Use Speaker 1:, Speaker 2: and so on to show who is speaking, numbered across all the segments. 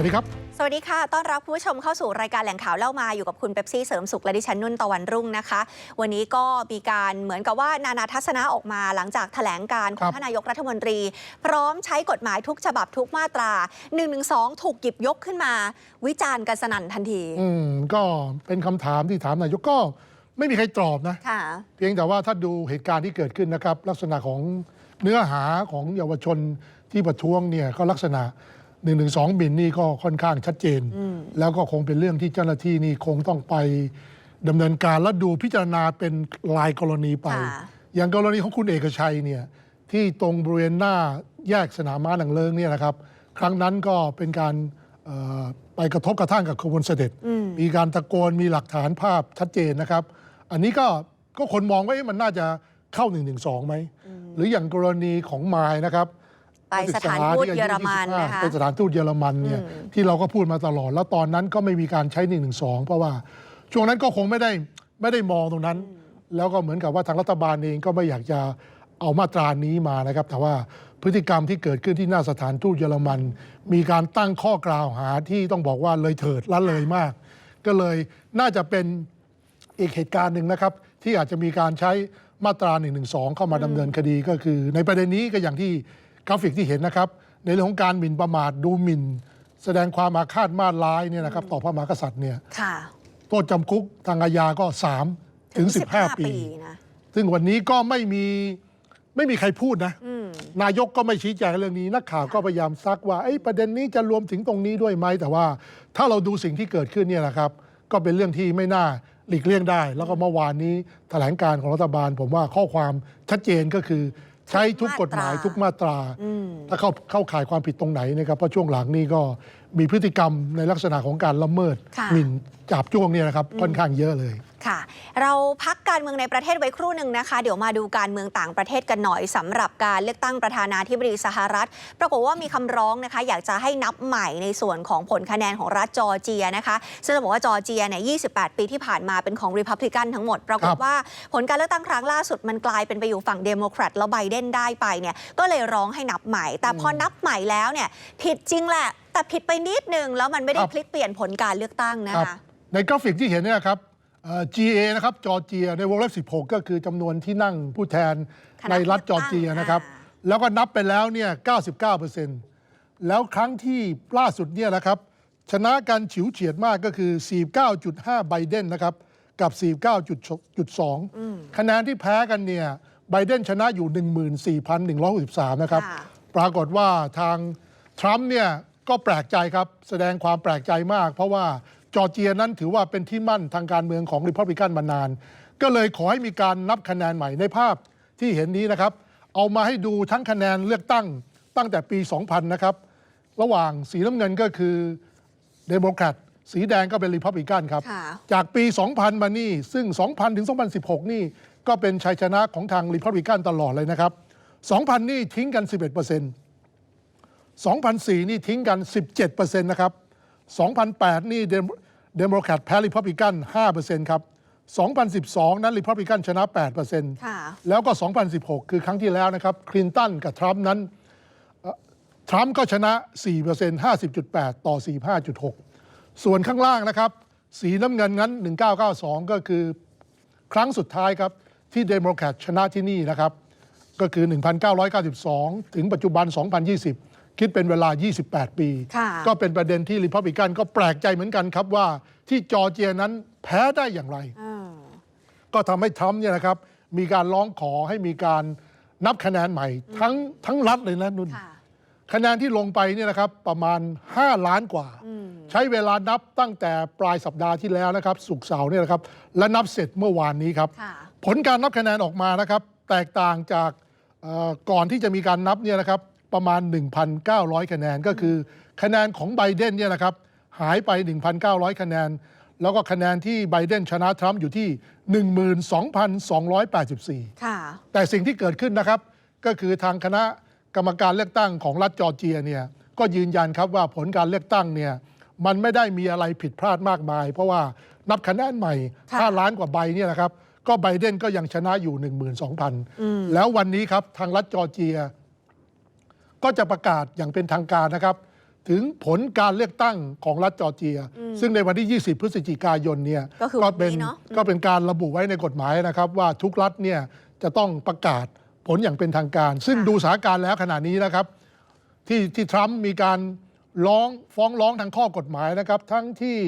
Speaker 1: สวัสดีครับ
Speaker 2: สวัสดีค่ะ ต้อนรับคุณผู้ชมเข้าสู่รายการแหล่งข่าวเล่ามาอยู่กับคุณเป๊ปซี่เสริมสุขและดิฉันนุ่นตะวันรุ่งนะคะ วันนี้ก็มีการเหมือนกับว่านานาทัศนะออกมาหลังจากแถลงการขอ
Speaker 1: ครั
Speaker 2: ง
Speaker 1: บ
Speaker 2: ท่านนายกรัฐมนตรี พร้อมใช้กฎหมายทุกฉบับทุกมาตรา1นึถูกหยิบยกขึ้นมา วิจารณ์กันสนั่นทันที
Speaker 1: อืมก็เป็นคำถามที่ถามนายกก็ไม่มีใครตอบนะ
Speaker 2: ค่ะ
Speaker 1: เพียงแต่ว่าถ้าดูเหตุการณ์ที่เกิดขึ้นนะครับ ลักษณะของเนื้อหาของเยาวชนที่ประท้วงเนี่ยก็ลักษณะ 1นึบินนี่ก็ค่อนข้างชัดเจน แล้วก็คงเป็นเรื่องที่เจ้าหน้าที่นี่คงต้องไปดำเนินการและดูพิจารณาเป็นรายกรณีไป
Speaker 2: ค่ะ
Speaker 1: อย่างกรณีของคุณเอกชัยเนี่ยที่ตรงบริเวณหน้าแยกสนามม้าหนังเลิงเนี่ยนะครับ ครั้งนั้นก็เป็นการเอ่อไปกระทบกระทั่งกับขบวนเสด็จ มีการตะโกนมีหลักฐานภาพชัดเจนนะครับ อันนี้ก็ก็คนมองว่าเอ๊ะมันน่าจะเข้า1นึไหม หรืออย่างกรณีของมายนะครับ
Speaker 2: ไปสถานทูตเยอรมันนะคะ
Speaker 1: เป็นสถานทูตเยอรมันเนี่ยที่เราก็พูดมาตลอด แล้วตอนนั้นก็ไม่มีการใช้1นึเพราะว่าช่วงนั้นก็คงไม่ได้ไม่ได้มองตรงนั้น แล้วก็เหมือนกับว่าทางรัฐบาลเองก็ไม่อยากจะเอามาตรานี้มานะครับ แต่ว่าพฤติกรรมที่เกิดขึ้นที่หน้าสถานทูตเยอรมัน มีการตั้งข้อกล่าวหาที่ต้องบอกว่าเลยเถิดละเลยมาก ก็เลยน่าจะเป็นอีกเหตุการณ์หนึ่งนะครับ ที่อาจจะมีการใช้มาตรา1นึเข้ามาดำเนินคดีก็คือ ในประเด็นนี้ก็อย่างที่ กราฟิกที่เห็นนะครับ ในเรื่องของการหมิ่นประมาทดูหมิ่น แสดงความอาฆาตมาตร้ายเนี่ยนะครับต่อพระมหากษัตริย์เนี่ย
Speaker 2: ค่ะ
Speaker 1: โทษจำคุกทางอาญาก็ 3 ถึง 15 ปี
Speaker 2: นะ
Speaker 1: ซึ่งวันนี้ก็ไม่มีไม่มีใครพูดนะนายกก็ไม่ชี้แจงเรื่องนี้ นักข่าวก็พยายามซักว่าไอ้ยประเด็นนี้จะรวมถึงตรงนี้ด้วยไหมแต่ว่า ถ้าเราดูสิ่งที่เกิดขึ้นเนี่ยนะครับ ก็เป็นเรื่องที่ไม่น่าหลีกเลี่ยงได้ แล้วก็เมื่อวานนี้แถลงการของรัฐบาล ผมว่าข้อความชัดเจนก็คือ ใช้ทุกกฎหมายทุกมาตรา ถ้าเข้าเข้าข่ายความผิดตรงไหนนะครับเพราะช่วงหลังนี่ก็มีพฤติกรรมในลักษณะของการละเมิด
Speaker 2: ค่ะ
Speaker 1: หมิ่นจับจ้วงเนี่ยนะครับค่อนข้างเยอะเลย
Speaker 2: ค่ะ เราพักการเมืองในประเทศไว้ครู่หนึ่งนะคะ เดี๋ยวมาดูการเมืองต่างประเทศกันหน่อยสำหรับการเลือกตั้งประธานาธิบดีสหรัฐ ปรากฏว่ามีคำร้องนะคะ อยากจะให้นับใหม่ในส่วนของผลคะแนนของรัฐจอร์เจียนะคะ ซึ่งจะบอกว่าจอร์เจียเนี่ย28 ปีที่ผ่านมาเป็นของริพับลิกันทั้งหมด ปรากฏว่าผลการเลือกตั้งครั้งล่าสุดมันกลายเป็นไปอยู่ฝั่งเดโมแครตแล้วไบเดนได้ไปเนี่ยก็เลยร้องให้นับใหม่ แต่พอนับใหม่แล้วเนี่ยผิดจริงแหละ แต่ผิดไปนิดนึงแล้วมันไม่ได้
Speaker 1: ครับ
Speaker 2: พลิกเปลี่ยนผลการเลือกตั้งนะ
Speaker 1: ครับ
Speaker 2: คะ
Speaker 1: ในกราฟิกที่เห็นเนี่ยนะครับเอ่อ GA นะครับจอร์เจียในวงเล็บ 16 ก็คือจำนวนที่นั่งผู้แทน
Speaker 2: คณะ
Speaker 1: ในรัฐจอร์เจียนะครับ
Speaker 2: อ่า
Speaker 1: แล้วก็นับไปแล้วเนี่ย 99%แล้วครั้งที่ล่าสุดเนี่ยนะครับ ชนะกันฉิวเฉียดมากก็คือ 49.5 ไบเดนนะครับ กับ 49.2 คะแนนที่แพ้กันเนี่ยไบเดนชนะอยู่ 14,163 นะครับ
Speaker 2: ค่ะ
Speaker 1: ปรากฏว่าทางทรัมป์เนี่ยก็แปลกใจครับ แสดงความแปลกใจมาก เพราะว่า จอร์เจียนั้นถือว่าเป็นที่มั่นทางการเมืองของริพับลิกันมานาน ก็เลยขอให้มีการนับคะแนนใหม่ในภาพที่เห็นนี้นะครับ เอามาให้ดูทั้งคะแนนเลือกตั้งตั้งแต่ปี 2000 นะครับ ระหว่างสีน้ำเงินก็คือเดโมแครตสีแดงก็เป็นริพับลิกันครับ
Speaker 2: ค่ะ
Speaker 1: จากปี 2000 มานี่ ซึ่ง 2000 ถึง 2016 นี่ ก็เป็นชัยชนะของทางริพับลิกันตลอดเลยนะครับ 2000 นี่ทิ้งกัน 11% 2004 นี่ทิ้งกัน 17%นะครับ 2008 นี่เดโมแครตแพ้ริพับลิกัน5%ครับ 2012 นั้นริพับลิกันชนะ8%
Speaker 2: ค่ะ
Speaker 1: แล้วก็ 2016 คือครั้งที่แล้วนะครับคลินตันกับทรัมป์นั้นเอ่อทรัมป์ก็ชนะ 4% 50.8 ต่อ 45.6 ส่วนข้างล่างนะครับ สีน้ำเงินนั้น 1992 ก็คือครั้งสุดท้ายครับ ที่เดโมแครตชนะที่นี่นะครับ ก็คือ 1992 ถึงปัจจุบัน 2020 คิดเป็นเวลา 28 ปี
Speaker 2: ค่ะ
Speaker 1: ก็เป็นประเด็นที่ริพับลิกันก็แปลกใจเหมือนกันครับว่าที่จอร์เจียนั้นแพ้ได้อย่างไร
Speaker 2: อืม
Speaker 1: ก็ทำให้ทรัมป์เนี่ยนะครับ มีการร้องขอให้มีการนับคะแนนใหม่ ทั้งทั้งรัฐเลยนะนุ่น
Speaker 2: ค่ะ
Speaker 1: คะแนนที่ลงไปเนี่ยนะครับประมาณ 5 ล้านกว่า ใช้เวลานับตั้งแต่ปลายสัปดาห์ที่แล้วนะครับ สุกร์เสาร์เนี่ยนะครับและนับเสร็จเมื่อวานนี้ครับ
Speaker 2: ค่ะ
Speaker 1: ผลการนับคะแนนออกมานะครับ แตกต่างจากเอ่อก่อนที่จะมีการนับเนี่ยนะครับ ประมาณ 1,900 คะแนนก็คือ คะแนนของไบเดนเนี่ยนะครับหายไป 1,900 คะแนน แล้วก็คะแนนที่ไบเดนชนะทรัมป์อยู่ที่ 12,284
Speaker 2: ค่ะ
Speaker 1: แต่สิ่งที่เกิดขึ้นนะครับ ก็คือทางคณะกรรมการเลือกตั้งของรัฐจอร์เจียเนี่ยก็ยืนยันครับว่าผลการเลือกตั้งเนี่ยมันไม่ได้มีอะไรผิดพลาดมากมาย เพราะว่านับคะแนนใหม่
Speaker 2: ค่ะ
Speaker 1: 5ล้านกว่าใบเนี่ยนะครับ ก็ไบเดนก็ยังชนะอยู่ 12,000 แล้ววันนี้ครับทางรัฐจอร์เจีย ก็จะประกาศอย่างเป็นทางการนะครับ ถึงผลการเลือกตั้งของรัฐจอร์เจีย ซึ่งในวันที่ 20 พฤศจิกายนเนี่ย
Speaker 2: ก็คือ
Speaker 1: เป็น
Speaker 2: วันนี้เนอะ
Speaker 1: ก็เป็นการระบุไว้ในกฎหมายนะครับ ว่าทุกรัฐเนี่ยจะต้องประกาศผลอย่างเป็นทางการ ซึ่งดูสถานการณ์แล้วขณะนี้นะครับ ที่ที่ทรัมป์มีการร้องฟ้องร้องทางข้อกฎหมายนะครับ ทั้งที่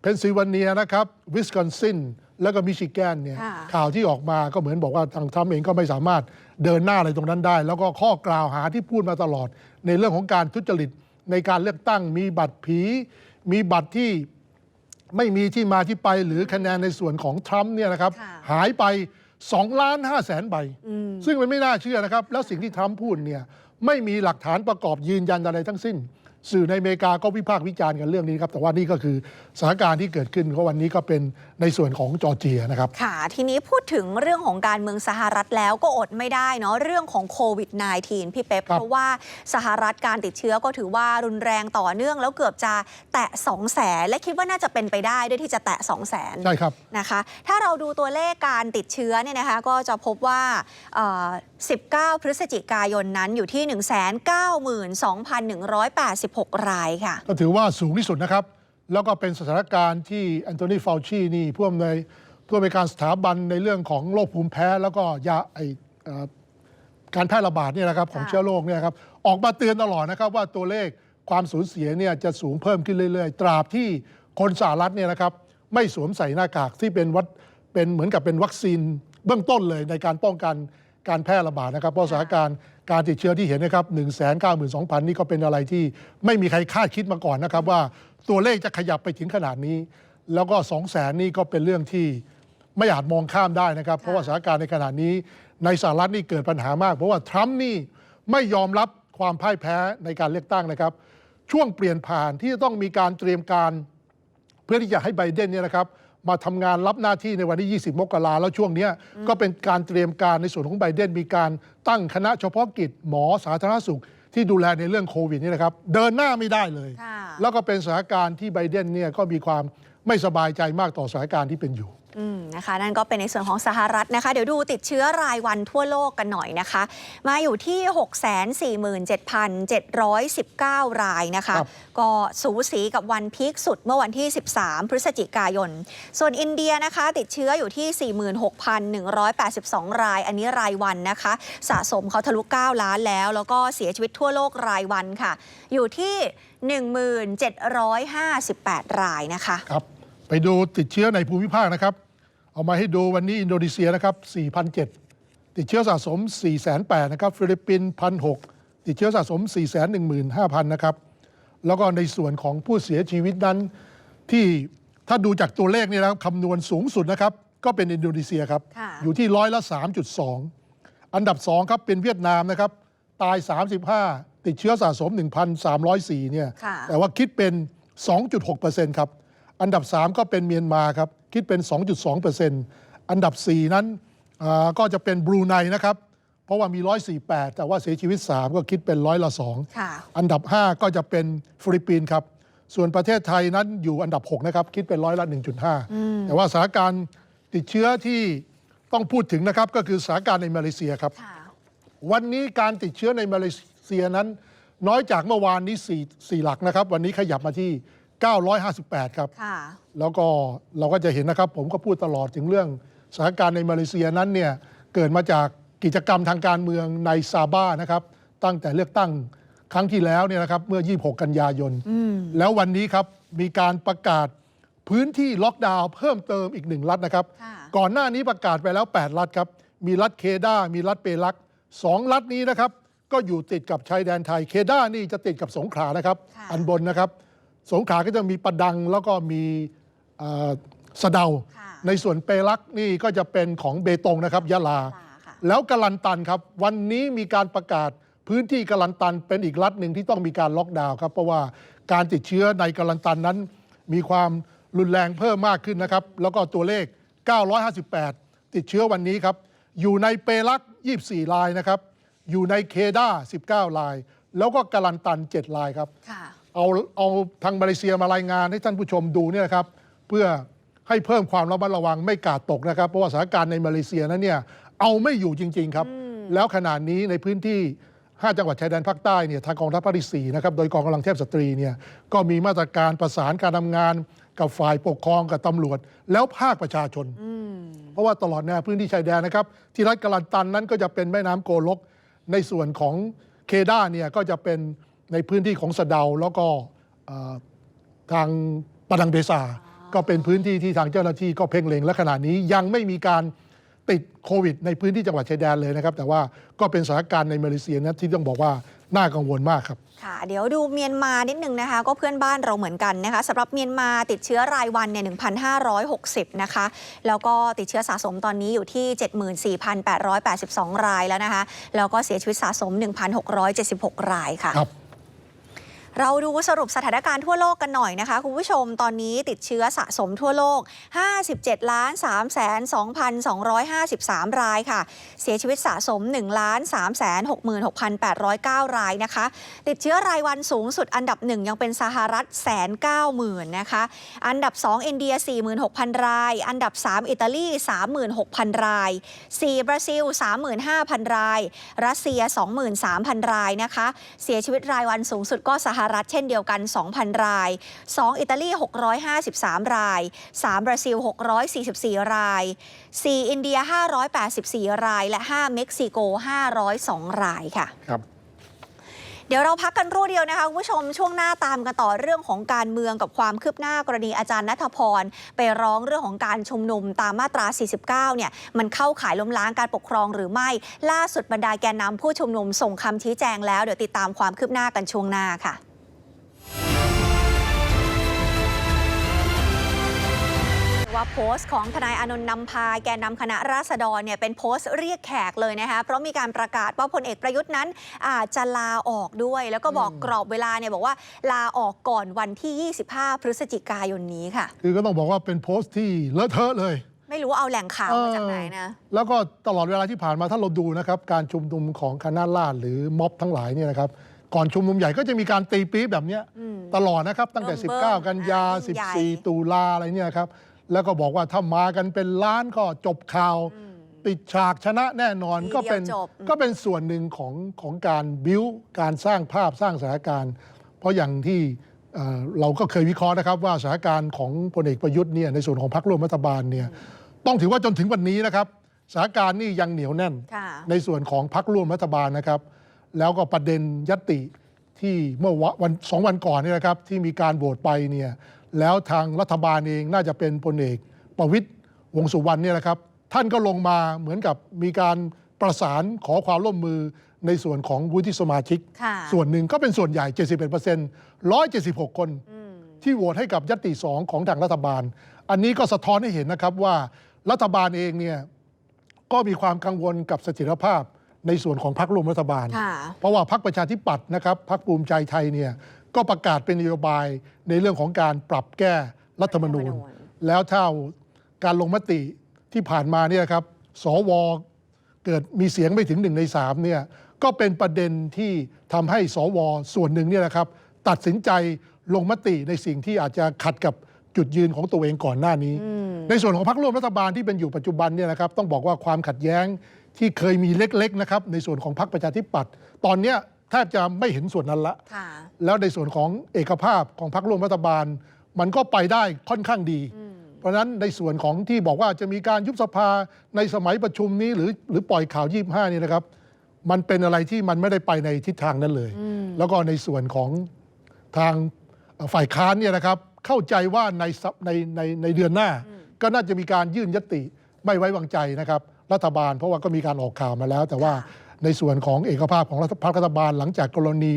Speaker 1: เพนซิลเวเนียนะครับวิสคอนซินแล้วก็มิชิแกนเนี่ย
Speaker 2: ค่ะ
Speaker 1: ข่าวที่ออกมาก็เหมือนบอกว่าทางทรัมป์เองก็ไม่สามารถ เดินหน้าอะไรตรงนั้นได้ แล้วก็ข้อกล่าวหาที่พูดมาตลอด ในเรื่องของการทุจริตในการเลือกตั้งมีบัตรผี มีบัตรที่ไม่มีที่มาที่ไปหรือคะแนนในส่วนของทรัมป์เนี่ยนะครับ
Speaker 2: ค่ะ
Speaker 1: หายไป2ล้าน5แสนใบ ซึ่งมันไม่น่าเชื่อนะครับ แล้วสิ่งที่ทรัมป์พูดเนี่ยไม่มีหลักฐานประกอบยืนยันอะไรทั้งสิ้น สื่อในอเมริกาก็วิพากษ์วิจารณ์กันเรื่องนี้ครับ แต่ว่านี่ก็คือสถานการณ์ที่เกิดขึ้นก็วันนี้ก็เป็น ในส่วนของจอร์เจียนะครับ
Speaker 2: ค่ะ ทีนี้พูดถึงเรื่องของการเมืองสหรัฐแล้วก็อดไม่ได้เนาะเรื่องของโควิด -19 พี่เป๊ป
Speaker 1: ครับ
Speaker 2: เพราะว่าสหรัฐการติดเชื้อก็ถือว่ารุนแรงต่อเนื่องแล้วเกือบจะแตะ 2 0 0แสนและคิดว่าน่าจะเป็นไปได้ด้วยที่จะแตะ 2 0 0แสน
Speaker 1: ใช่ครับ
Speaker 2: นะคะ ถ้าเราดูตัวเลขการติดเชื้อเนี่ยนะคะ ก็จะพบว่าเอ่อ19 พฤศจิกายนนั้นอยู่ที่ 192,186 รายค่ะ
Speaker 1: ก็ถือว่าสูงที่สุดนะครับ แล้วก็เป็นสถานการณ์ที่แอนโทนีฟาวชีนี่ผู้อำนวยผู้อำนวยการสถาบันในเรื่องของโรคภูมิแพ้ แล้วก็ยาไอเอ่อการแพร่ระบาดเนี่ยนะครับของ
Speaker 2: ค่ะ
Speaker 1: เชื้อโรคเนี่ยครับออกมาเตือนตลอดนะครับว่าตัวเลขความสูญเสียเนี่ยจะสูงเพิ่มขึ้นเรื่อยๆ ตราบที่คนสหรัฐเนี่ยนะครับไม่สวมใส่หน้ากากที่เป็นวัดเป็นเหมือนกับเป็นวัคซีนเบื้องต้นเลยในการป้องกันการแพร่ระบาดนะครับเพราะสถานการณ์การติดเชื้อที่เห็นนะครับ1 9 2 0 0 0 นี่ก็เป็นอะไรที่ไม่มีใครคาดคิดมาก่อนนะครับว่า ตัวเลขจะขยับไปถึงขนาดนี้ แล้วก็2 0 0 0 0 0นี่ก็เป็นเรื่องที่ไม่อาจมองข้ามได้นะครับ เพราะว่าสถานการณ์ในขณะนี้ ในสหรัฐนี่เกิดปัญหามาก เพราะว่าทรัมป์นี่ไม่ยอมรับความพ่ายแพ้ในการเลือกตั้งนะครับ ช่วงเปลี่ยนผ่านที่จะต้องมีการเตรียมการ เพื่อที่จะให้ไบเดนเนี่ยนะครับมาทำงานรับหน้าที่ในวันที่ 20 มกราแล้วช่วงเนี้ยก็เป็นการเตรียมการในส่วนของไบเดนมีการตั้งคณะเฉพาะกิจหมอสาธารณสุข ที่ดูแลในเรื่องโควิดนี่นะครับ เดินหน้าไม่ได้เลย
Speaker 2: ค่ะ
Speaker 1: แล้วก็เป็นสถานการณ์ที่ไบเดนเนี่ยก็มีความไม่สบายใจมากต่อสถานการณ์ที่เป็นอยู่
Speaker 2: อืมนะคะนั่นก็เป็นในส่วนของสหรัฐนะคะ เดี๋ยวดูติดเชื้อรายวันทั่วโลกกันหน่อยนะคะ มาอยู่ที่ 647,719 รายนะคะ
Speaker 1: ครับ
Speaker 2: ก็สูสีกับวันพีคสุดเมื่อวันที่ 13 พฤศจิกายน ส่วนอินเดียนะคะ ติดเชื้ออยู่ที่ 46,182 ราย อันนี้รายวันนะคะ สะสมเขาทะลุ 9 ล้านแล้ว แล้วก็เสียชีวิตทั่วโลกรายวันค่ะ อยู่ที่ 1758 รายนะคะ
Speaker 1: ครับ ไปดูติดเชื้อในภูมิภาคนะครับ เอามาให้ดูวันนี้อินโดนีเซียนะครับ4,007ติดเชื้อสะสม 4,800นะครับ ฟิลิปปินส์1,600ติดเชื้อสะสม 415,000นะครับ แล้วก็ในส่วนของผู้เสียชีวิตนั้น ที่ถ้าดูจากตัวเลขเนี่ยนะครับคำนวณสูงสุดนะครับ ก็เป็นอินโดนีเซียครับ
Speaker 2: ค่ะ
Speaker 1: อยู่ที่ร้อยละ3.2 อันดับ2ครับเป็นเวียดนามนะครับ ตาย 35 ติดเชื้อสะสม 1,304เนี่ย
Speaker 2: ค่ะ
Speaker 1: แต่ว่าคิดเป็น 2.6%ครับ อันดับ 3 ก็เป็นเมียนมาครับ คิดเป็น 2.2%อันดับ 4 นั้นอ่าก็จะเป็นบรูไนนะครับ เพราะว่ามี 148 แต่ว่าเสียชีวิต 3 ก็คิดเป็นร้อยละ2
Speaker 2: ค่ะ
Speaker 1: อันดับ 5 ก็จะเป็นฟิลิปปินส์ครับ ส่วนประเทศไทยนั้นอยู่อันดับ 6 นะครับ คิดเป็นร้อยละ 1.5 แต่ว่าสถานการณ์ติดเชื้อที่ต้องพูดถึงนะครับ ก็คือสถานการณ์ในมาเลเซียครับ
Speaker 2: ค่ะ
Speaker 1: วันนี้การติดเชื้อในมาเลเซียนั้น น้อยจากเมื่อวานนี้4 4หลักนะครับ วันนี้ขยับมาที่ 958 ครับ
Speaker 2: ค่ะ
Speaker 1: แล้วก็เราก็จะเห็นนะครับ ผมก็พูดตลอดถึงเรื่องสถานการณ์ในมาเลเซียนั้นเนี่ยเกิดมาจากกิจกรรมทางการเมืองในซาบ้านะครับตั้งแต่เลือกตั้งครั้งที่แล้วเนี่ยนะครับเมื่อ 26 กันยายน แล้ววันนี้ครับมีการประกาศพื้นที่ล็อกดาวน์เพิ่มเติมอีกหนึ่งรัฐนะครับ
Speaker 2: ค่ะ
Speaker 1: ก่อนหน้านี้ประกาศไปแล้ว 8 รัฐครับ มีรัฐเคดามีรัฐเปรักสองรัฐนี้นะครับ ก็อยู่ติดกับชายแดนไทยเคดานี่จะติดกับสงขลานะครับ
Speaker 2: ค่ะ
Speaker 1: อันบนนะครับ สงขลาก็จะมีประดังแล้วก็มีเอ่อสะเดา
Speaker 2: ค่ะ
Speaker 1: ในส่วนเปรักนี่ก็จะเป็นของเบตงนะครับยะลา
Speaker 2: ค่ะ
Speaker 1: แล้วกะลันตันครับ วันนี้มีการประกาศพื้นที่กะลันตันเป็นอีกรัฐหนึ่งที่ต้องมีการล็อกดาวน์ครับเพราะว่าการติดเชื้อในกะลันตันนั้น มีความรุนแรงเพิ่มมากขึ้นนะครับ แล้วก็ตัวเลข 958 ติดเชื้อวันนี้ครับ อยู่ในเปรัก 24รายนะครับ อยู่ในเคดา19ราย แล้วก็กะลันตัน 7รายครับ
Speaker 2: ค่ะ
Speaker 1: เอาเอาทางมาเลเซียมารายงานให้ท่านผู้ชมดูเนี่ยนะครับ เพื่อให้เพิ่มความระมัดระวังไม่กาดตกนะครับ เพราะว่าสถานการณ์ในมาเลเซียนั้นเนี่ยเอาไม่อยู่จริง ๆ ครับ แล้วขนาดนี้ในพื้นที่ 5 จังหวัดชายแดนภาคใต้เนี่ยทางกองทัพภาคที่สี่นะครับ โดยกองกำลังเทพสตรีเนี่ยก็มีมาตรการประสานการทำงานกับฝ่ายปกครองกับตำรวจ แล้วภาคประชาชน เพราะว่าตลอดแนวพื้นที่ชายแดนนะครับ ที่รัฐกาลันตันนั้นก็จะเป็นแม่น้ำโกลก ในส่วนของเคด้าเนี่ยก็จะเป็น ในพื้นที่ของสะเดาแล้วก็เอ่อทางปะดังเบซา ก็เป็นพื้นที่ที่ทางเจ้าหน้าที่ก็เพ่งเล็งและขณะนี้ยังไม่มีการติดโควิด ในพื้นที่จังหวัดชายแดนเลยนะครับ แต่ว่าก็เป็นสถานการณ์ในมาเลเซียนะที่ต้องบอกว่าน่ากังวลมากครับ
Speaker 2: ค่ะ เดี๋ยวดูเมียนมานิดนึงนะคะ ก็เพื่อนบ้านเราเหมือนกันนะคะสำหรับเมียนมาติดเชื้อรายวันเนี่ย 1,560 นะคะ แล้วก็ติดเชื้อสะสมตอนนี้อยู่ที่ 74,882 รายแล้วนะคะ แล้วก็เสียชีวิตสะสม 1,676 รายค่ะ
Speaker 1: ครับ
Speaker 2: เราดูสรุปสถานการณ์ทั่วโลกกันหน่อยนะคะ คุณผู้ชมตอนนี้ติดเชื้อสะสมทั่วโลก 57ล้าน3แสน2,253 รายค่ะ เสียชีวิตสะสม1ล้าน3แสน66,809 รายนะคะ ติดเชื้อรายวันสูงสุดอันดับหนึ่งยังเป็นสหรัฐแสนเก้าหมื่นนะคะ อันดับ 2 อินเดีย 46,000 ราย อันดับ 3 อิตาลี 36,000 ราย 4 บราซิล 35,000 ราย รัสเซีย 23,000 รายนะคะ เสียชีวิตรายวันสูงสุดก็สหรัฐเช่นเดียวกัน 2,000 ราย 2 อิตาลี 653 ราย 3 บราซิล 644 ราย 4 อินเดีย 584 ราย และ 5 เม็กซิโก 502 รายค่ะ
Speaker 1: ครับ
Speaker 2: เดี๋ยวเราพักกันครู่เดียวนะคะคุณผู้ชมช่วงหน้าตามกันต่อเรื่องของการเมืองกับความคืบหน้ากรณีอาจารย์นัทพร ไปร้องเรื่องของการชุมนุมตามมาตรา 49 เนี่ยมันเข้าข่ายล้มล้างการปกครองหรือไม่ ล่าสุดบรรดาแกนนำผู้ชุมนุมส่งคำชี้แจงแล้วเดี๋ยวติดตามความคืบหน้ากันช่วงหน้าค่ะ ว่าโพสต์ของทนายอานนท์นำพาแกนนำคณะราษฎรเนี่ยเป็นโพสต์เรียกแขกเลยนะคะเพราะมีการประกาศว่าพลเอกประยุทธ์นั้นอาจจะลาออกด้วย แล้วก็บอกกรอบเวลาเนี่ยบอกว่าลาออกก่อนวันที่ 25 พฤศจิกายนนี้ค่ะ
Speaker 1: คือก็ต้องบอกว่าเป็นโพสต์ที่เลอะเทอะเลย
Speaker 2: ไม่รู้ว่าเอาแหล่งข่าวมาจากไหนนะ
Speaker 1: แล้วก็ตลอดเวลาที่ผ่านมาถ้าเราดูนะครับการชุมนุมของคณะราษฎรหรือม็อบทั้งหลายเนี่ยนะครับก่อนชุมนุมใหญ่ก็จะมีการตีปี๊บแบบเนี้ย
Speaker 2: อืม
Speaker 1: ตลอดนะครับ ตั้งแต่
Speaker 2: เบิ่มๆ
Speaker 1: 19 กันยา
Speaker 2: อ่ายิ่งใหญ่
Speaker 1: 14 ตุลาอะไรเนี่ยครับ แล้วก็บอกว่าถ้ามากันเป็นล้านก็จบข่าวปิดฉากชนะแน่นอน
Speaker 2: ทีเดียว
Speaker 1: ก็เป็น
Speaker 2: จบ
Speaker 1: ก็เป็นส่วนหนึ่งของของการบิวการสร้างภาพสร้างสถานการณ์ เพราะอย่างที่เอ่อเราก็เคยวิเคราะห์นะครับว่าสถานการณ์ของพลเอกประยุทธ์เนี่ยในส่วนของพรรคร่วมรัฐบาลเนี่ยต้องถือว่าจนถึงวันนี้นะครับสถานการณ์นี่ยังเหนียวแน่น
Speaker 2: ค่ะ
Speaker 1: ในส่วนของพรรคร่วมรัฐบาลนะครับ แล้วก็ประเด็นยตติที่เมื่อวะวันสองวันก่อนเนี่ยนะครับที่มีการโหวตไปเนี่ย แล้วทางรัฐบาลเองน่าจะเป็นพลเอกประวิตยวงษ์สุวรรณเนี่ยนะครับ ท่านก็ลงมาเหมือนกับมีการประสานขอความร่วมมือในส่วนของวุฒิสมาชิก
Speaker 2: ค่ะ
Speaker 1: ส่วนหนึ่งก็เป็นส่วนใหญ่ 71% 176 คน ที่โหวตให้กับยตติสองของทางรัฐบาล อันนี้ก็สะท้อนให้เห็นนะครับว่ารัฐบาลเองเนี่ยก็มีความกังวลกับเสถียรภาพในส่วนของพรรคร่วมรัฐบาล
Speaker 2: ค่ะ
Speaker 1: เพราะว่าพรรคประชาธิปัตย์นะครับพรรคภูมิใจไทยเนี่ย ก็ประกาศเป็นนโยบายในเรื่องของการปรับแก้รัฐธรรมนูญ
Speaker 2: รัฐธรรมนูญ
Speaker 1: แล้วถ้าการลงมติที่ผ่านมาเนี่ยครับสวเกิดมีเสียงไม่ถึงหนึ่งในสามเนี่ยก็เป็นประเด็นที่ทำให้สวส่วนหนึ่งเนี่ยนะครับ ตัดสินใจลงมติในสิ่งที่อาจจะขัดกับจุดยืนของตัวเองก่อนหน้านี้ ในส่วนของพรรคร่วมรัฐบาลที่เป็นอยู่ปัจจุบันเนี่ยนะครับต้องบอกว่าความขัดแย้งที่เคยมีเล็กๆนะครับในส่วนของพรรคประชาธิปัตย์ตอนเนี้ย แทบจะไม่เห็นส่วนนั้นละ
Speaker 2: ค่ะ
Speaker 1: แล้วในส่วนของเอกภาพของพรรคร่วมรัฐบาล มันก็ไปได้ค่อนข้างดี เพราะฉะนั้นในส่วนของที่บอกว่าจะมีการยุบสภาในสมัยประชุมนี้หรือหรือปล่อยข่าว25นี่นะครับ มันเป็นอะไรที่มันไม่ได้ไปในทิศทางนั้นเลย แล้วก็ในส่วนของทางเอ่อฝ่ายค้านเนี่ยนะครับ เข้าใจว่าในสัปในในในเดือนหน้า ก็น่าจะมีการยื่นยติไม่ไว้วางใจนะครับ รัฐบาล เพราะว่าก็มีการออกข่าวมาแล้ว แต่ว่า
Speaker 2: ค่ะ
Speaker 1: ในส่วนของเอกภาพของรัฐพรรครัฐบาลหลังจากกรณี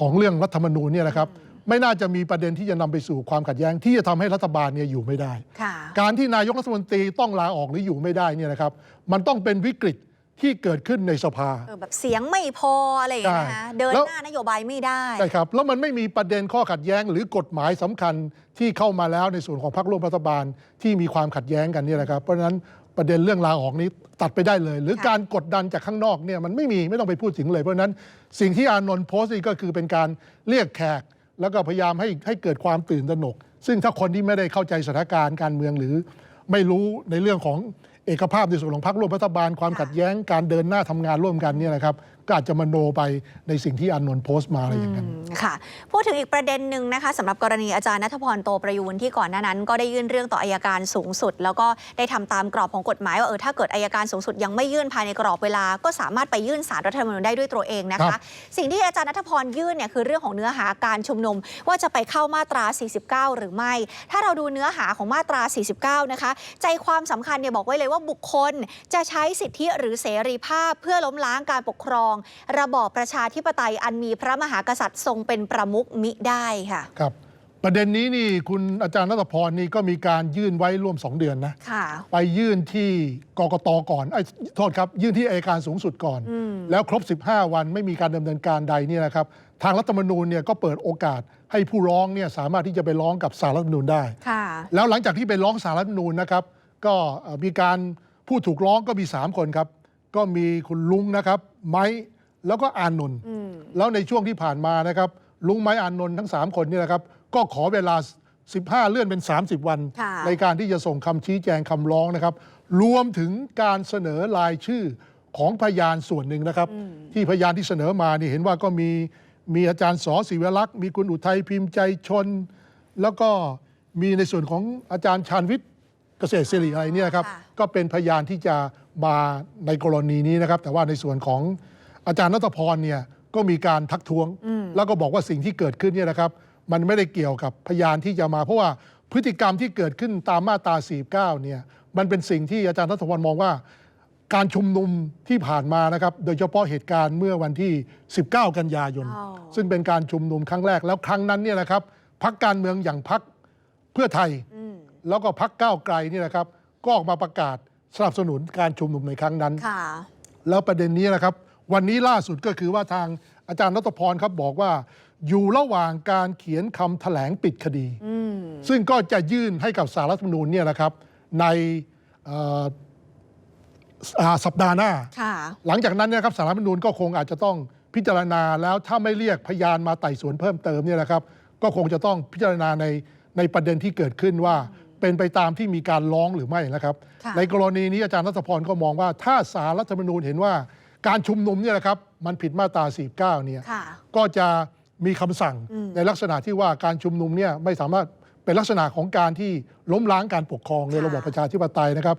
Speaker 1: ของเรื่องรัฐธรรมนูญเนี่ยนะครับไม่น่าจะมีประเด็นที่จะนำไปสู่ความขัดแย้ง ที่จะทำให้รัฐบาลเนี่ยอยู่ไม่ได้
Speaker 2: ค่ะ
Speaker 1: การที่นายกรัฐมนตรีต้องลาออกหรืออยู่ไม่ได้เนี่ยนะครับ มันต้องเป็นวิกฤตที่เกิดขึ้นในสภา
Speaker 2: เออแบบเสียงไม่พออะไรอย่างเงี้ยนะคะ
Speaker 1: ใช่
Speaker 2: เดิน
Speaker 1: แล้ว
Speaker 2: หน้านโยบายไม่ได้
Speaker 1: ใช่ครับ แล้วมันไม่มีประเด็นข้อขัดแย้ง หรือกฎหมายสำคัญที่เข้ามาแล้วในส่วนของพรรคร่วมรัฐบาลที่มีความขัดแย้งกันเนี่ยนะครับ เพราะฉะนั้น ประเด็นเรื่องลาออกนี้ตัดไปได้เลย หรือ
Speaker 2: ค่ะ
Speaker 1: การกดดันจากข้างนอกเนี่ยมันไม่มีไม่ต้องไปพูดถึงเลย เพราะฉะนั้นสิ่งที่อานนท์โพสต์นี่ก็คือเป็นการเรียกแขก แล้วก็พยายามให้ให้เกิดความตื่นตระหนก ซึ่งถ้าคนที่ไม่ได้เข้าใจสถานการณ์การเมืองหรือ ไม่รู้ในเรื่องของเอกภาพในส่วนของพรรคร่วมรัฐบาลความขัดแย้งการเดินหน้าทำงานร่วมกันเนี่ยนะครับ ก็อาจจะมโนไปในสิ่งที่อานนท์โพสต์มาอะไรอย่างนั้น
Speaker 2: อืมค่ะ พูดถึงอีกประเด็นหนึ่งนะคะสำหรับกรณีอาจารย์นัทพรโตประยูนที่ก่อนหน้านั้น ก็ได้ยื่นเรื่องต่ออายการสูงสุด แล้วก็ได้ทำตามกรอบของกฎหมายว่าเออถ้าเกิดอายการสูงสุดยังไม่ยื่นภายในกรอบเวลา ก็สามารถไปยื่นสารรัฐธรรมนูญได้ด้วยตัวเองนะ
Speaker 1: ครั
Speaker 2: คะ
Speaker 1: บ
Speaker 2: สิ่งที่อาจารย์นัทพรยื่นเนี่ยคือเรื่องของเนื้อหาการชุมนุม ว่าจะไปเข้ามาตรา 49 หรือไม่ ถ้าเราดูเนื้อหาของมาตรา 49 นะคะ ใจความสำคัญเนี่ยบอกไว้เลยว่าบุคคลจะใช้สิทธิหรือเสรีภาพเพื่อล้มล้างการปกครองระบอบประชาธิปไตยอันมีพระมหากษัตริย์ทรงเป็นประมุขมิได้ค่ะ
Speaker 1: ครับ ประเด็นนี้นี่คุณอาจารย์นัทพรนี่ก็มีการยื่นไว้ร่วม 2 เดือนนะ
Speaker 2: ค่ะ
Speaker 1: ไปยื่นที่กกตก่อนไอ้ยโทษครับ ยื่นที่อัยการสูงสุดก่อน
Speaker 2: อืม
Speaker 1: แล้วครบ 15 วันไม่มีการดำเนินการใดเนี่ยนะครับ ทางรัฐธรรมนูญเนี่ยก็เปิดโอกาสให้ผู้ร้องเนี่ยสามารถที่จะไปร้องกับสารรัฐธรรมนูญได้
Speaker 2: ค่ะ
Speaker 1: แล้วหลังจากที่ไปร้องสารรัฐธรรมนูญนะครับ ก็เอ่อมีการผู้ถูกร้องก็มี 3 คนครับ ก็มีคุณลุงนะครับ ไม้แล้วก็อานนท์
Speaker 2: อืม
Speaker 1: แล้วในช่วงที่ผ่านมานะครับ ลุงไม้อานนท์ทั้ง 3 คนเนี่ยนะครับ ก็ขอเวลา 15 เลื่อนเป็น 30 วัน
Speaker 2: ค่ะ
Speaker 1: ในการที่จะส่งคำชี้แจงคำร้องนะครับ รวมถึงการเสนอรายชื่อของพยานส่วนหนึ่งนะครับ ที่พยานที่เสนอมานี่เห็นว่าก็มีมีอาจารย์สอศิวลักษณ์มีคุณอุทัยพิมพ์ใจชน แล้วก็มีในส่วนของอาจารย์ชาญวิทย์เกษตรศิริอะไรเนี่ยนะครับ
Speaker 2: ค่ะ
Speaker 1: ก็เป็นพยานที่จะ มาในกรณีนี้นะครับ แต่ว่าในส่วนของอาจารย์นัทพรเนี่ยก็มีการทักท้วง แล้วก็บอกว่าสิ่งที่เกิดขึ้นเนี่ยนะครับ มันไม่ได้เกี่ยวกับพยานที่จะมา เพราะว่าพฤติกรรมที่เกิดขึ้นตามมาตรา 49 เนี่ยมันเป็นสิ่งที่อาจารย์นัทพรมองว่า การชุมนุมที่ผ่านมานะครับ โดยเฉพาะเหตุการณ์เมื่อวันที่ 19 กันยายน
Speaker 2: อ๋อ
Speaker 1: ซึ่งเป็นการชุมนุมครั้งแรกแล้วครั้งนั้นเนี่ยนะครับพักการเมืองอย่างพักเพื่อไทย
Speaker 2: อืม
Speaker 1: แล้วก็พักก้าวไกลเนี่ยนะครับ ก็ออกมาประกาศ สนับสนุนการชุมนุมในครั้งนั้น
Speaker 2: ค่ะ
Speaker 1: แล้วประเด็นนี้นะครับ วันนี้ล่าสุดก็คือว่าทางอาจารย์รัตพรครับบอกว่า อยู่ระหว่างการเขียนคำแถลงปิดคดี
Speaker 2: อืม
Speaker 1: ซึ่งก็จะยื่นให้กับสารรัฐธรรมนูญเนี่ยนะครับในเอ่ออ่าสัปดาห์หน้า
Speaker 2: ค่ะ
Speaker 1: หลังจากนั้นเนยครับสารรัฐธรรมนูญก็คงอาจจะต้องพิจารณาแล้วถ้าไม่เรียกพยานมาไต่สวนเพิ่มเติมเนี่ยนะครับ ก็คงจะต้องพิจารณาในในประเด็นที่เกิดขึ้นว่า เป็นไปตามที่มีการร้องหรือไม่นะครับ
Speaker 2: ค่ะ
Speaker 1: ในกรณีนี้อาจารย์รัตพรก็มองว่า ถ้าสารรัฐธรรมนูญเห็นว่าการชุมนุมเนี่ยนะครับมันผิดมาตรา 49 เนี่ย
Speaker 2: ค่ะ
Speaker 1: ก็จะมีคำสั่ง
Speaker 2: อืม
Speaker 1: ในลักษณะที่ว่าการชุมนุมเนี่ยไม่สามารถเป็นลักษณะของการที่ล้มล้างการปกครองในระบอบประชาธิปไตยนะครับ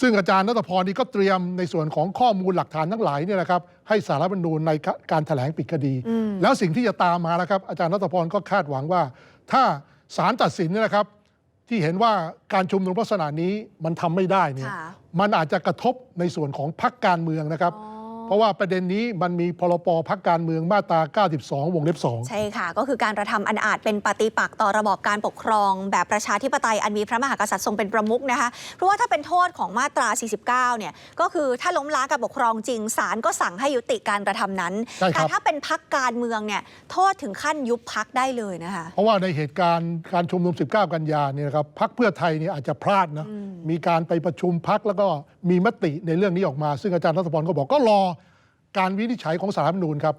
Speaker 1: ซึ่งอาจารย์นัทพรนี่ก็เตรียมในส่วนของข้อมูลหลักฐานทั้งหลายเนี่ยนะครับให้สารรัฐธรรมนูญในการแถลงปิดคดี
Speaker 2: อืม
Speaker 1: แล้วสิ่งที่จะตามมาแล้วครับอาจารย์นัทพรก็คาดหวังว่า ถ้าศาลตัดสินเนี่ยนะครับ ที่เห็นว่าการชุมนุมลักษณะนี้มันทำไม่ได้เนี่ย
Speaker 2: ค่ะ
Speaker 1: มันอาจจะกระทบในส่วนของพรรคการเมืองนะครับ
Speaker 2: อ๋อ
Speaker 1: เพราะว่าประเด็นนี้มันมีพรปพักการเมืองมาตรา 92 วงเล็บ 2
Speaker 2: ใช่ค่ะ ก็คือการกระทำอันอาจเป็นปฏิปักษ์ต่อระบอบการปกครอง แบบประชาธิปไตยอันมีพระมหากษัตริย์ทรงเป็นประมุขนะคะ เพราะว่าถ้าเป็นโทษของมาตรา 49 เนี่ย ก็คือถ้าล้มล้างการปกครองจริงศาลก็สั่งให้ยุติการกระทำนั้น
Speaker 1: ใช่ครับ
Speaker 2: แต่ถ้าเป็นพักการเมืองเนี่ยโทษถึงขั้นยุบพักได้เลยนะคะ
Speaker 1: เพราะว่าในเหตุการณ์การชุมนุม 19 กันยาเนี่ยนะครับพักเพื่อไทยเนี่ยอาจจะพลาดนะมีการไปประชุมพักแล้วก็มีมติในเรื่องนี้ออกมา ซึ่งอาจารย์รัตพรก็บอกก็รอ การวินิจฉัยของสารรัฐธรรมนูญครับ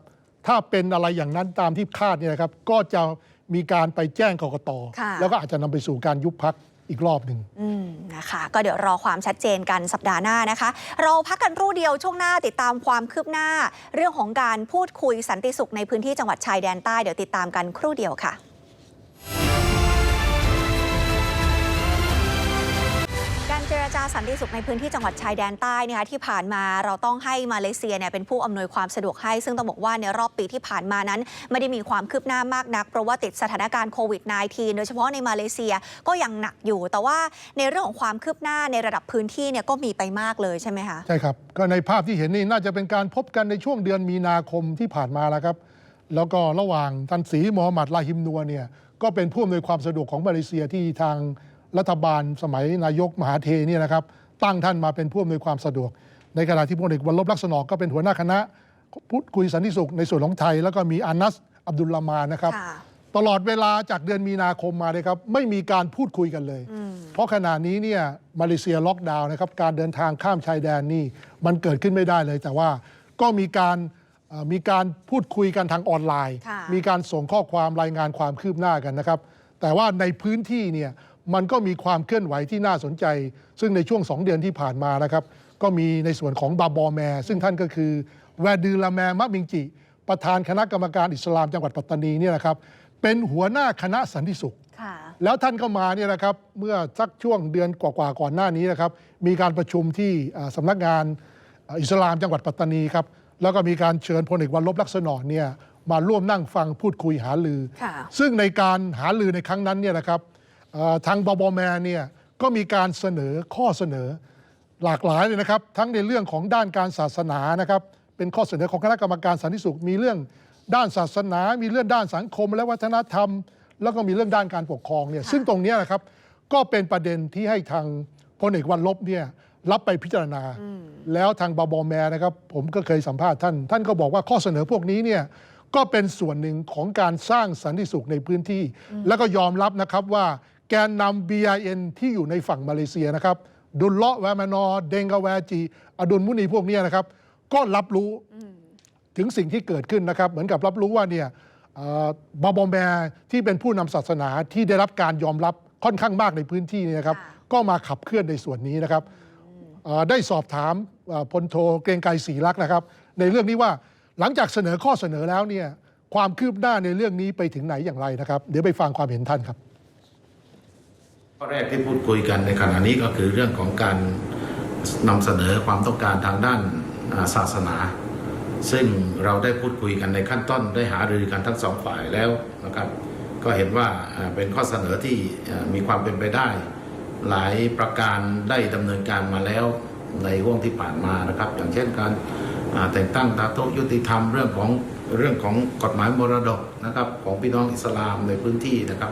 Speaker 1: ถ้าเป็นอะไรอย่างนั้นตามที่คาดเนี่ยนะครับ ก็จะมีการไปแจ้งกกต
Speaker 2: ค่ะ
Speaker 1: แล้วก็อาจจะนำไปสู่การยุบพักอีกรอบหนึ่ง
Speaker 2: อืมนะคะ ก็เดี๋ยวรอความชัดเจนกันสัปดาห์หน้านะคะ เราพักกันครู่เดียวช่วงหน้าติดตามความคืบหน้า เรื่องของการพูดคุยสันติสุขในพื้นที่จังหวัดชายแดนใต้เดี๋ยวติดตามกันครู่เดียวค่ะ รเจาสันติสุขในพื้นที่จังหวัดชายแดนใต้นะคะที่ผ่านมาเราต้องให้มาเลเซียเนี่ยเป็นผู้อำนวยความสะดวกให้ ซึ่งต้องบอกว่าในรอบปีที่ผ่านมานั้น ไม่ได้มีความคืบหน้ามากนัก เพราะว่าติดสถานการณ์โควิด -19 โดยเฉพาะในมาเลเซียก็ยังหนักอยู่ แต่ว่าในเรื่องของความคืบหน้าในระดับพื้นที่เนี่ยก็มีไปมากเลยใช่ไหมคะ
Speaker 1: ใช่ครับ ก็ในภาพที่เห็นนี่น่าจะเป็นการพบกันในช่วงเดือนมีนาคมที่ผ่านมาแล้วครับแล้วก็ระหว่างท่านศรีมอหมัดลาฮิมนัวเนี่ยก็เป็นผู้อำนวยความสะดวกของมาเลเซียที่ทาง รัฐบาลสมัยนายกมหาเทเนี่ยนะครับ ตั้งท่านมาเป็นผู้อำนวยความสะดวก ในขณะที่พลเอกวันลบลักษณะก็เป็นหัวหน้าคณะ พูดคุยสันติสุขในส่วนของไทย แล้วก็มีอานัสอับดุลลามานะครับ
Speaker 2: ค่ะ
Speaker 1: ตลอดเวลาจากเดือนมีนาคมมาเลยครับ ไม่มีการพูดคุยกันเลย เพราะขณะนี้เนี่ยมาเลเซียล็อกดาวน์นะครับการเดินทางข้ามชายแดนนี่มันเกิดขึ้นไม่ได้เลย แต่ว่าก็มีการเอ่อมีการพูดคุยกันทางออนไลน์
Speaker 2: ค่ะ
Speaker 1: มีการส่งข้อความรายงานความคืบหน้ากันนะครับ แต่ว่าในพื้นที่เนี่ย มันก็มีความเคลื่อนไหวที่น่าสนใจ ซึ่งในช่วงสองเดือนที่ผ่านมานะครับ ก็มีในส่วนของบาบอแมร์ซึ่งท่านก็คือแวดือละแมมะมิงจิ ประธานคณะกรรมการอิสลามจังหวัดปัตตานีเนี่ยนะครับ เป็นหัวหน้าคณะสันติสุข
Speaker 2: ค่ะ
Speaker 1: แล้วท่านก็มาเนี่ยนะครับเมื่อสักช่วงเดือนกว่าๆก่อนหน้านี้นะครับ มีการประชุมที่อ่าสำนักงานอ่าอิสลามจังหวัดปัตตานีครับแล้วก็มีการเชิญพลเอกวันลบลักษณะเนี่ยมาร่วมนั่งฟังพูดคุยหาลือ
Speaker 2: ค่ะ
Speaker 1: ซึ่งในการหาลือในครั้งนั้นเนี่ยนะครับเอ่อ ทางบอบแมเนี่ยก็มีการเสนอข้อเสนอหลากหลายเลยนะครับ ทั้งในเรื่องของด้านการศาสนานะครับ เป็นข้อเสนอของคณะกรรมการสันติสุข มีเรื่องด้านศาสนา มีเรื่องด้านสังคม และวัฒนธรรม แล้วก็มีเรื่องด้านการปกครองเนี่ยซึ่งตรงเนี้ยนะครับก็เป็นประเด็นที่ให้ทางพลเอกวันลบเนี่ยรับไปพิจารณา แล้วทางบอบอแมนะครับ ผมก็เคยสัมภาษณ์ท่าน ท่านก็บอกว่าข้อเสนอพวกนี้เนี่ยก็เป็นส่วนหนึ่งของการสร้างสันติสุขในพื้นที่ แล้วก็ยอมรับนะครับว่า แกนนำ BIN ที่อยู่ในฝั่งมาเลเซียนะครับ ดุลเลาะแวมานอร์เดงกาแวจีอดุลมุนีพวกเนี้ยนะครับ ก็รับรู้ถึงสิ่งที่เกิดขึ้นนะครับ เหมือนกับรับรู้ว่าเนี่ยเอ่อบอบอแมที่เป็นผู้นำศาสนาที่ได้รับการยอมรับค่อนข้างมากในพื้นที่เนี่ยนะครับ
Speaker 2: ค่ะ
Speaker 1: ก็มาขับเคลื่อนในส่วนนี้นะครับเอ่อได้สอบถามเอ่อพลโทเกรียงไกรศรีลักษณ์นะครับ ในเรื่องนี้ว่าหลังจากเสนอข้อเสนอแล้วเนี่ยความคืบหน้าในเรื่องนี้ไปถึงไหนอย่างไรนะครับ เดี๋ยวไปฟังความเห็นท่านครับ
Speaker 3: ข้อแรกที่พูดคุยกันในขณะนี้ก็คือเรื่องของการนำเสนอความต้องการทางด้านาศาสนา ซึ่งเราได้พูดคุยกันในขั้นต้นได้หารือกันทั้งสองฝ่ายแล้วนะครับ ก็เห็นว่าเป็นข้อเสนอที่มีความเป็นไปได้ หลายประการได้ดำเนินการมาแล้วในห่วงที่ผ่านมานะครับ อย่างเช่นการแต่งตั้งตาโตะยุติธรรมเรื่องของเรื่องของกฎหมายมรดกนะครับของพี่น้องอิสลามในพื้นที่นะครับ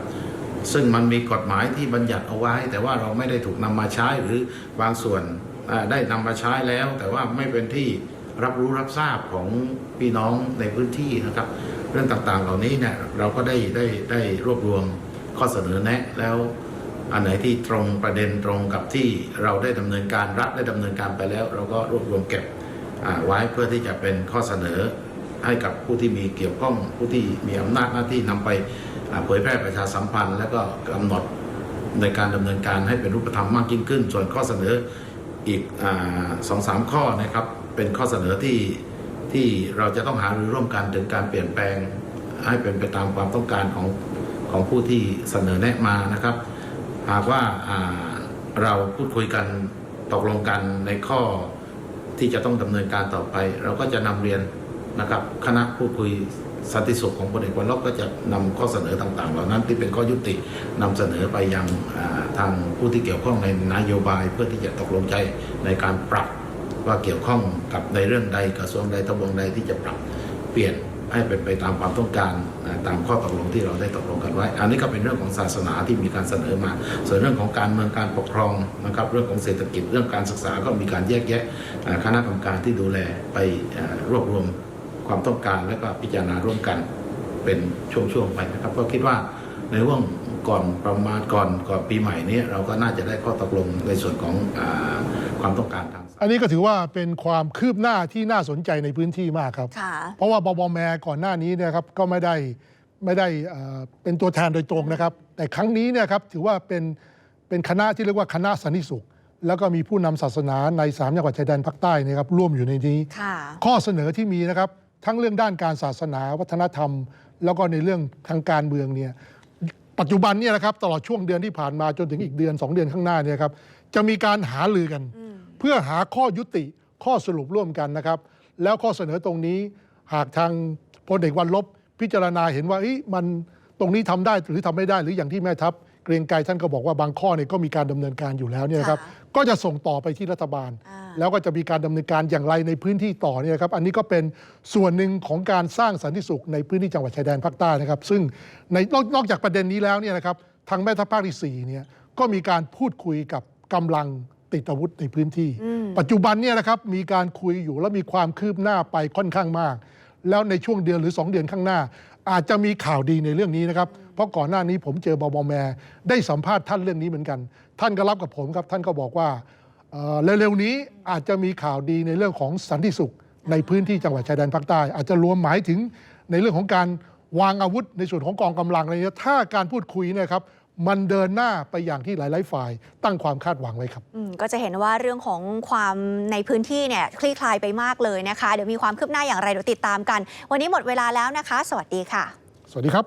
Speaker 3: ซึ่งมันมีกฎหมายที่บัญญัติเอาไว้ แต่ว่าเราไม่ได้ถูกนำมาใช้หรือบางส่วนได้นำมาใช้แล้ว แต่ว่าไม่เป็นที่รับรู้รับทราบของพี่น้องในพื้นที่นะครับ เรื่องต่างๆเหล่านี้เนี่ยเราก็ได้ได้ได้รวบรวมข้อเสนอแนะแล้วอันไหนที่ตรงประเด็นตรงกับที่เราได้ดำเนินการรัฐได้ดำเนินการไปแล้ว เราก็รวบรวมเก็บไว้เพื่อที่จะเป็นข้อเสนอให้กับผู้ที่มีเกี่ยวข้องผู้ที่มีอำนาจหน้าที่นำไป เผยแพร่ประชาสัมพันธ์ และก็กำหนดในการดำเนินการให้เป็นรูปธรรมมากยิ่งขึ้น ส่วนข้อเสนออีกสองสามข้อนะครับเป็นข้อเสนอที่ที่เราจะต้องหารือร่วมกันถึงการเปลี่ยนแปลงให้เป็นไปตามความต้องการของของผู้ที่เสนอแนะมานะครับ หากว่าาเราพูดคุยกันตกลงกันในข้อที่จะต้องดำเนินการต่อไป เราก็จะนำเรียนนะครับคณะพูดคุย สันติสุขของพลเอกวันลบก็จะนำข้อเสนอต่าง ๆ เหล่านั้นที่เป็นข้อยุตินำเสนอไปยังทางผู้ที่เกี่ยวข้องในนโยบายเพื่อที่จะตกลงใจในการปรับว่าเกี่ยวข้องกับในเรื่องใดกระทรวงใดทบวงใดที่จะปรับเปลี่ยนให้เป็นไปตามความต้องการตามข้อตกลงที่เราได้ตกลงกันไว้ อันนี้ก็เป็นเรื่องของศาสนาที่มีการเสนอมา ส่วนเรื่องของการเมืองการปกครองนะครับ เรื่องของเศรษฐกิจเรื่องการศึกษาก็มีการแยกแยะคณะกรรมการที่ดูแลไปรวบรวม ความต้องการและก็พิจารณาร่วมกันเป็นช่วงๆไปนะครับ ก็คิดว่าในห่วงก่อนประมาณก่อนก่อนปีใหม่นี้เราก็น่าจะได้ข้อตกลงในส่วนของอาความต้องการทาง
Speaker 1: อันนี้ก็ถือว่าเป็นความคืบหน้าที่น่าสนใจในพื้นที่มากครับ
Speaker 2: ค่ะ
Speaker 1: เพราะว่าบอบแมก่อนหน้านี้เนยครับก็ไม่ได้ไม่ได้เอ่อเป็นตัวแทนโดยตรงนะครับ แต่ครั้งนี้เนี่ยครับถือว่าเป็นเป็นคณะที่เรียกว่าคณะสันติสุข แล้วก็มีผู้นำศาสนาในสามจังหวัดชายแดนภาคใต้เนะครับร่วมอยู่ในนี้
Speaker 2: ค่ะ
Speaker 1: ข้อเสนอที่มีนะครับ ทั้งเรื่องด้านการศาสนาวัฒนธรรม แล้วก็ในเรื่องทางการเมืองเนี่ยปัจจุบันเนี่ยนะครับตลอดช่วงเดือนที่ผ่านมาจนถึงอีกเดือน 2 เดือนข้างหน้าเนี่ยครับจะมีการหาลือกัน เพื่อหาข้อยุติข้อสรุปร่วมกันนะครับ แล้วข้อเสนอตรงนี้หากทางพลเอกวันลบพิจารณาเห็นว่าเอ้ยมันตรงนี้ทำได้หรือทำไม่ได้หรืออย่างที่แม่ทัพ เกรียงไกรท่านก็บอกว่าบางข้อเนี่ยก็มีการดำเนินการอยู่แล้วเนี่ยนะครับ
Speaker 2: ค่ะ
Speaker 1: ก็จะส่งต่อไปที่รัฐบาล
Speaker 2: อ่า
Speaker 1: แล้วก็จะมีการดำเนินการอย่างไรในพื้นที่ต่อเนี่ยครับ อันนี้ก็เป็นส่วนหนึ่งของการสร้างสันติสุขในพื้นที่จังหวัดชายแดนภาคใต้นะครับ ซึ่งในนอกนอกจากประเด็นนี้แล้วเนี่ยนะครับ ทางแม่ทัพภาคที่4เนี่ยก็มีการพูดคุยกับกำลังติดอาวุธในพื้นที่ ปัจจุบันเนี่ยนะครับมีการคุยอยู่แล้วมีความคืบหน้าไปค่อนข้างมาก แล้วในช่วงเดือนหรือ 2 เดือนข้างหน้า อาจจะมีข่าวดีในเรื่องนี้นะครับ เพราะก่อนหน้านี้ผมเจอบอบแมได้สัมภาษณ์ท่านเรื่องนี้เหมือนกัน ท่านก็รับกับผมครับ ท่านก็บอกว่าเอ่อเร็วๆนี้อาจจะมีข่าวดีในเรื่องของสันติสุข ในพื้นที่จังหวัดชายแดนภาคใต้ อาจจะรวมหมายถึงในเรื่องของการวางอาวุธในส่วนของกองกำลังอะไรเงี้ยถ้าการพูดคุยเนยครับมันเดินหน้าไปอย่างที่หลายๆฝ่าย ตั้งความคาดหวังไว้ครับ
Speaker 2: อืมก็จะเห็นว่าเรื่องของความในพื้นที่เนี่ยคลี่คลายไปมากเลยนะคะ เดี๋ยวมีความคืบหน้าอย่างไรเดี๋ยวติดตามกัน วันนี้หมดเวลาแล้วนะคะ สวัสดีค่ะ
Speaker 1: สวัสดีครับ